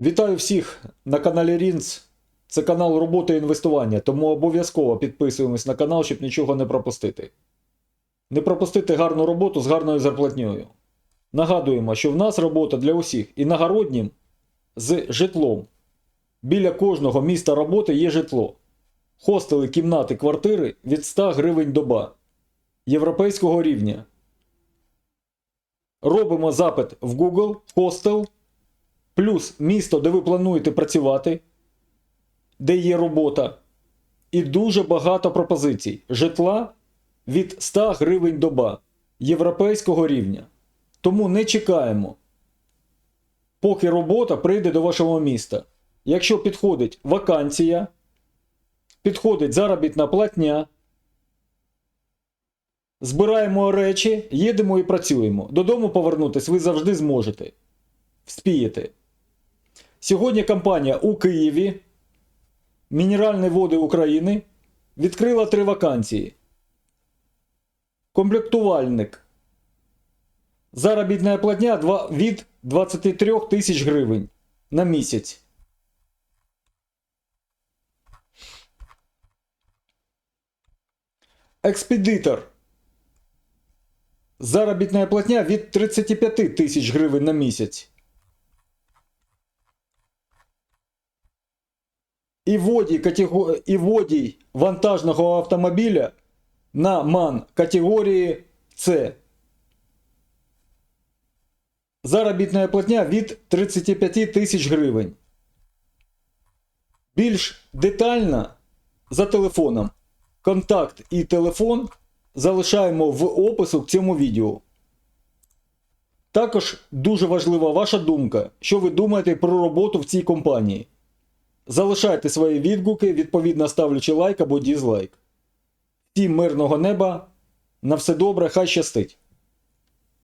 Вітаю всіх на каналі Рінц. Це канал роботи і інвестування, тому обов'язково підписуємось на канал, щоб нічого не пропустити. Не пропустити гарну роботу з гарною зарплатньою. Нагадуємо, що в нас робота для усіх і нагороднім з житлом. Біля кожного міста роботи є житло. Хостели, кімнати, квартири від 100 гривень доба. Європейського рівня. Робимо запит в Google хостел плюс місто, де ви плануєте працювати, де є робота, і дуже багато пропозицій. Житла від 100 гривень доба європейського рівня. Тому не чекаємо, поки робота прийде до вашого міста. Якщо підходить вакансія, підходить заробітна платня, збираємо речі, їдемо і працюємо. Додому повернутись ви завжди зможете. Вспієте. Сьогодні компанія у Києві Мінеральні води України відкрила три вакансії. Комплектувальник. Заробітна платня від 23 тисяч гривень на місяць. Експедитор. Заробітна платня від 35 тисяч гривень на місяць. І водій, катего... і водій вантажного автомобіля на МАН категорії С. Заробітна платня від 35 тисяч гривень. Більш детально за телефоном. Контакт і телефон залишаємо в опису к цьому відео. Також дуже важлива ваша думка, що ви думаєте про роботу в цій компанії. Залишайте свої відгуки, відповідно ставлячи лайк або дізлайк. Всім мирного неба. На все добре, хай щастить!